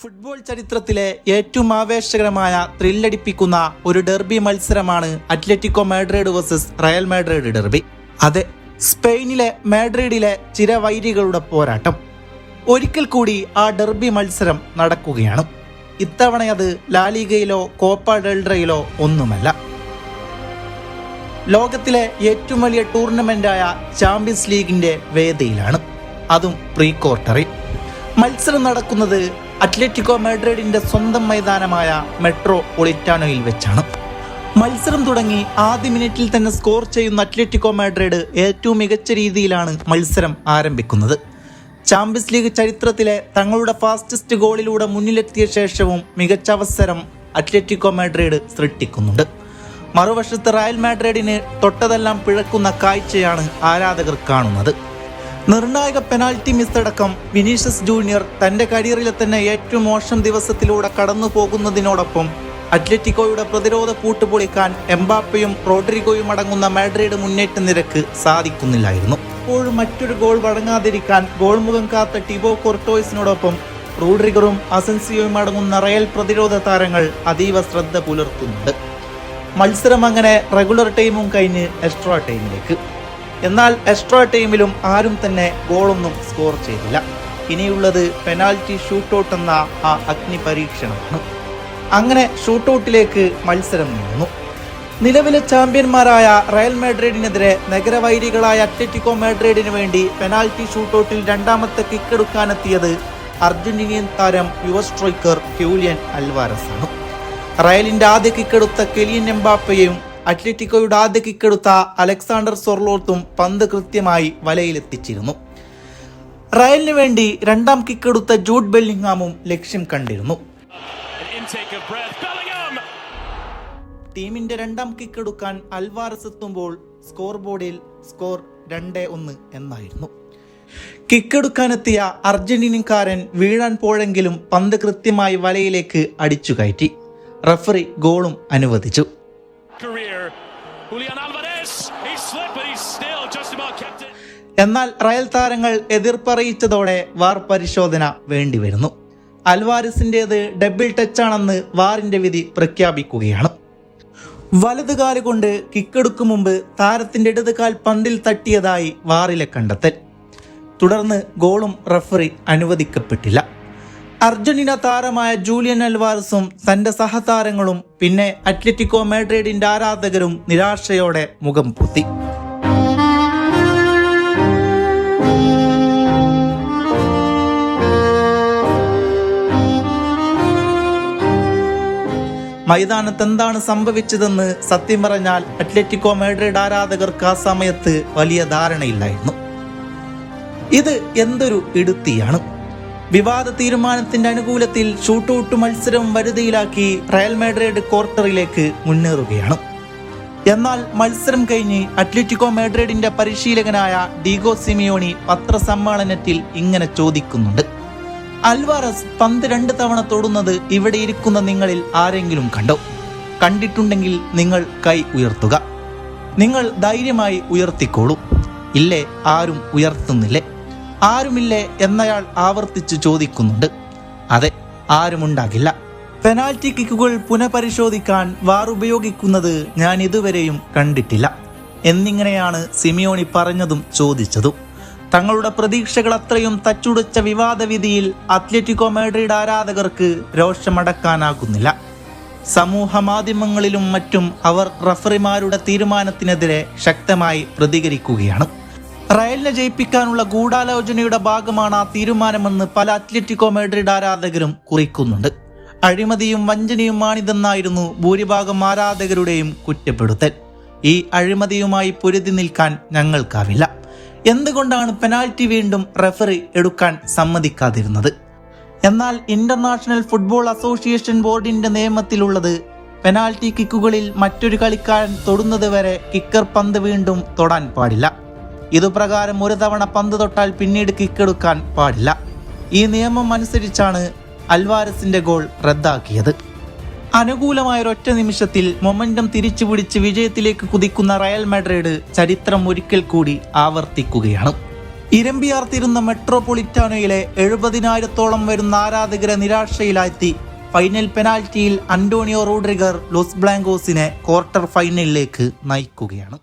Football ചരിത്രത്തിലെ ഏറ്റവും ആവേശകരമായ ത്രില്ലടിപ്പിക്കുന്ന ഒരു ഡെർബി മത്സരമാണ് Atletico Madrid versus Real Madrid derby. അതെ സ്പെയിനിലെ മാഡ്രിഡിലെ ചിരവൈരികളുടെ പോരാട്ടം. ഒരിക്കൽ കൂടി ആ ഡെർബി മത്സരം നടക്കുകയാണ്. ഇത്തവണ അത് ലാലിഗയിലോ കോപ്പ ഡെൽഡ്രയിലോ ഒന്നുമല്ല. ലോകത്തിലെ ഏറ്റവും വലിയ ടൂർണമെന്റായ ചാമ്പ്യൻസ് ലീഗിന്റെ വേദിയിലാണ്. അതും പ്രീ ക്വാർട്ടറിൽ. മത്സരം നടക്കുന്നത് അത്ലറ്റിക്കോ മാഡ്രിഡിന്റെ സ്വന്തം മൈതാനമായ മെട്രോ ഒളിറ്റാനോയിൽ വെച്ചാണ്. മത്സരം തുടങ്ങി ആദ്യ മിനിറ്റിൽ തന്നെ സ്കോർ ചെയ്യുന്ന അത്ലറ്റിക്കോ മാഡ്രിഡ് ഏറ്റവും മികച്ച രീതിയിലാണ് മത്സരം ആരംഭിക്കുന്നത്. ചാമ്പ്യൻസ് ലീഗ് ചരിത്രത്തിലെ തങ്ങളുടെ ഫാസ്റ്റസ്റ്റ് ഗോളിലൂടെ മുന്നിലെത്തിയ ശേഷവും മികച്ച അവസരം അത്ലറ്റിക്കോ മാഡ്രിഡ് സൃഷ്ടിക്കുന്നുണ്ട്. മറുവശത്ത് റയൽ മാഡ്രിഡിന് തൊട്ടതെല്ലാം പിഴക്കുന്ന കാഴ്ചയാണ് ആരാധകർ കാണുന്നത്. നിർണായക പെനാൽറ്റി മിസ് അടക്കം വിനീഷ്യസ് ജൂനിയർ തന്റെ കരിയറിലെ തന്നെ ഏറ്റവും മോശം ദിവസത്തിലൂടെ കടന്നു പോകുന്നതിനോടൊപ്പം അത്ലറ്റിക്കോയുടെ പ്രതിരോധ പൂട്ടുപൊളിക്കാൻ എംബാപ്പയും റോഡ്രിഗോയും അടങ്ങുന്ന മാഡ്രിഡ് മുന്നേറ്റ നിരക്ക് സാധിക്കുന്നില്ലായിരുന്നു. ഇപ്പോഴും മറ്റൊരു ഗോൾ വഴങ്ങാതിരിക്കാൻ ഗോൾമുഖം കാത്ത ടിബോ കൊർട്ടോയ്സിനോടൊപ്പം റോഡ്രിഗറും അസൻസിയോയും അടങ്ങുന്ന റയൽ പ്രതിരോധ താരങ്ങൾ അതീവ ശ്രദ്ധ പുലർത്തുന്നുണ്ട്. മത്സരം അങ്ങനെ റെഗുലർ ടൈമും കഴിഞ്ഞ് എക്സ്ട്രാ ടൈമിലേക്ക് എന്നാൽ എക്സ്ട്രാ ടൈമിലും ആരും തന്നെ ഗോളൊന്നും സ്കോർ ചെയ്തില്ല. ഇനിയുള്ളത് പെനാൽറ്റി ഷൂട്ടൗട്ട് എന്ന ആ അഗ്നി പരീക്ഷണമാണ്. അങ്ങനെ ഷൂട്ടൗട്ടിലേക്ക് മത്സരം നീങ്ങുന്നു. നിലവിലെ ചാമ്പ്യന്മാരായ റയൽ മാഡ്രിഡിനെതിരെ നഗരവൈരികളായ അത്ലറ്റിക്കോ മാഡ്രിഡിന് വേണ്ടി പെനാൽറ്റി ഷൂട്ടൗട്ടിൽ രണ്ടാമത്തെ കിക്കെടുക്കാനെത്തിയത് അർജന്റീനിയൻ താരം യുവ സ്ട്രൈക്കർ ക്യൂലിയൻ അൽവാരസ് ആണ് റയലിന്റെ ആദ്യ കിക്കെടുത്ത കെലിയൻ എംബാപ്പയും അത്ലറ്റിക്കോയുടെ ആദ്യ കിക്കെടുത്ത അലക്സാണ്ടർ സൊർലോത്തും പന്ത് കൃത്യമായി വലയിലെത്തിച്ചിരുന്നു. റയലിന് വേണ്ടി രണ്ടാം കിക്കെടുത്ത ജൂഡ് ബെല്ലിംഗാമും ലക്ഷ്യം കണ്ടിരുന്നു! ടീമിന്റെ രണ്ടാം കിക്കെടുക്കാൻ അൽവാറസ് എത്തുമ്പോൾ സ്കോർ ബോർഡിൽ സ്കോർ രണ്ട് ഒന്ന് എന്നായിരുന്നു. കിക്കെടുക്കാനെത്തിയ അർജന്റീനക്കാരൻ വീഴാൻ പോഴെങ്കിലും പന്ത് കൃത്യമായി വലയിലേക്ക് അടിച്ചു കയറ്റി റഫറി ഗോളും അനുവദിച്ചു. എന്നാൽ റയൽ താരങ്ങൾ എതിർപ്പറിയിച്ചതോടെ വാർ പരിശോധന വേണ്ടി വേണ്ടിവരുന്നു അൽവാരിസിന്റേത് ഡബിൾ ടച്ചാണെന്ന് വാറിന്റെ വിധി പ്രഖ്യാപിക്കുകയാണ്. വലതുകാൽ കൊണ്ട് കിക്കെടുക്കും മുമ്പ് താരത്തിന്റെ ഇടത് കാൽ പന്തിൽ തട്ടിയതായി വാറിലെ കണ്ടെത്തൽ. തുടർന്ന് ഗോളും റഫറി അനുവദിക്കപ്പെട്ടില്ല. അർജന്റീന താരമായ ജൂലിയൻ അൽവാരസും തന്റെ സഹതാരങ്ങളും പിന്നെ അത്ലറ്റിക്കോ മാഡ്രിഡിന്റെ ആരാധകരും നിരാശയോടെ മുഖം പൂത്തി. മൈതാനത്ത് എന്താണ് സംഭവിച്ചതെന്ന് സത്യം പറഞ്ഞാൽ അത്ലറ്റിക്കോ മാഡ്രിഡ് ആരാധകർക്ക് ആ സമയത്ത് വലിയ ധാരണയില്ലായിരുന്നു. ഇത് എന്തൊരു ഇടുത്തിയാണ്. വിവാദ തീരുമാനത്തിന്റെ അനുകൂലത്തിൽ ഷൂട്ടൌട്ട് മത്സരം വരുതിയിലാക്കി റയൽ മാഡ്രിഡ് ക്വാർട്ടറിലേക്ക് മുന്നേറുകയാണ്. എന്നാൽ മത്സരം കഴിഞ്ഞ് അത്ലറ്റിക്കോ മാഡ്രിഡിന്റെ പരിശീലകനായ ഡീഗോ സിമിയോണി പത്രസമ്മേളനത്തിൽ ഇങ്ങനെ ചോദിക്കുന്നുണ്ട്. അൽവാറസ് പന്ത് രണ്ട് തവണ തൊടുന്നത് ഇവിടെ ഇരിക്കുന്ന നിങ്ങളിൽ ആരെങ്കിലും കണ്ടോ? കണ്ടിട്ടുണ്ടെങ്കിൽ നിങ്ങൾ കൈ ഉയർത്തുക. നിങ്ങൾ ധൈര്യമായി ഉയർത്തിക്കോളൂ. ഇല്ലേ ആരും ഉയർത്തുന്നില്ലേ? ആരുമില്ലേ എന്നയാൾ ആവർത്തിച്ചു ചോദിക്കുന്നുണ്ട്. അതെ ആരുമുണ്ടാകില്ല. പെനാൽറ്റി കിക്കുകൾ പുനഃപരിശോധിക്കാൻ വാർ ഉപയോഗിക്കുന്നത് ഞാൻ ഇതുവരെയും കണ്ടിട്ടില്ല. എന്നിങ്ങനെയാണ് സിമിയോണി പറഞ്ഞതും ചോദിച്ചതും. തങ്ങളുടെ പ്രതീക്ഷകൾ അത്രയും തച്ചുടച്ച വിവാദ വിധിയിൽ അത്ലറ്റിക്കോ മാഡ്രിഡ് ആരാധകർക്ക് രോഷമടക്കാനാകുന്നില്ല. സമൂഹ മാധ്യമങ്ങളിലും മറ്റും അവർ റഫറിമാരുടെ തീരുമാനത്തിനെതിരെ ശക്തമായി പ്രതികരിക്കുകയാണ്. റയലിനെ ജയിപ്പിക്കാനുള്ള ഗൂഢാലോചനയുടെ ഭാഗമാണ് ആ തീരുമാനമെന്ന് പല അത്ലറ്റിക്കോ മെഡ്രിഡ് ആരാധകരും കുറിക്കുന്നുണ്ട്. അഴിമതിയും വഞ്ചനയുമാണിതെന്നായിരുന്നു ഭൂരിഭാഗം ആരാധകരുടെയും കുറ്റപ്പെടുത്തൽ. ഈ അഴിമതിയുമായി പൊരുതി നിൽക്കാൻ ഞങ്ങൾക്കാവില്ല. എന്തുകൊണ്ടാണ് പെനാൽറ്റി വീണ്ടും റെഫറി എടുക്കാൻ സമ്മതിക്കാതിരുന്നത്? എന്നാൽ ഇന്റർനാഷണൽ ഫുട്ബോൾ അസോസിയേഷൻ ബോർഡിന്റെ നിയമത്തിലുള്ളത് പെനാൽറ്റി കിക്കുകളിൽ മറ്റൊരു കളിക്കാരൻ തൊടുന്നത് വരെ കിക്കർ പന്ത് വീണ്ടും തൊടാൻ പാടില്ല. ഇതുപ്രകാരം ഒരു തവണ പന്ത് തൊട്ടാൽ പിന്നീട് കിക്കെടുക്കാൻ പാടില്ല. ഈ നിയമം അനുസരിച്ചാണ് അൽവാരസിന്റെ ഗോൾ റദ്ദാക്കിയത്. അനുകൂലമായ ഒറ്റ നിമിഷത്തിൽ മൊമെന്റം തിരിച്ചുപിടിച്ച് വിജയത്തിലേക്ക് കുതിക്കുന്ന റയൽ മാഡ്രിഡ് ചരിത്രം ഒരിക്കൽ കൂടി ആവർത്തിക്കുകയാണ്. ഇരമ്പിയാർത്തിരുന്ന മെട്രോപൊളിറ്റാനോയിലെ എഴുപതിനായിരത്തോളം വരുന്ന ആരാധകരെ നിരാശയിലാഴ്ത്തി ഫൈനൽ പെനാൽറ്റിയിൽ അന്റോണിയോ റോഡ്രിഗർ ലോസ് ബ്ലാങ്കോസിനെ ക്വാർട്ടർ ഫൈനലിലേക്ക് നയിക്കുകയാണ്.